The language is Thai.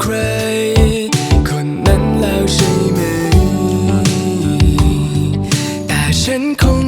ใคร คนนั้นแล้วใช่ไหม แต่ฉันคง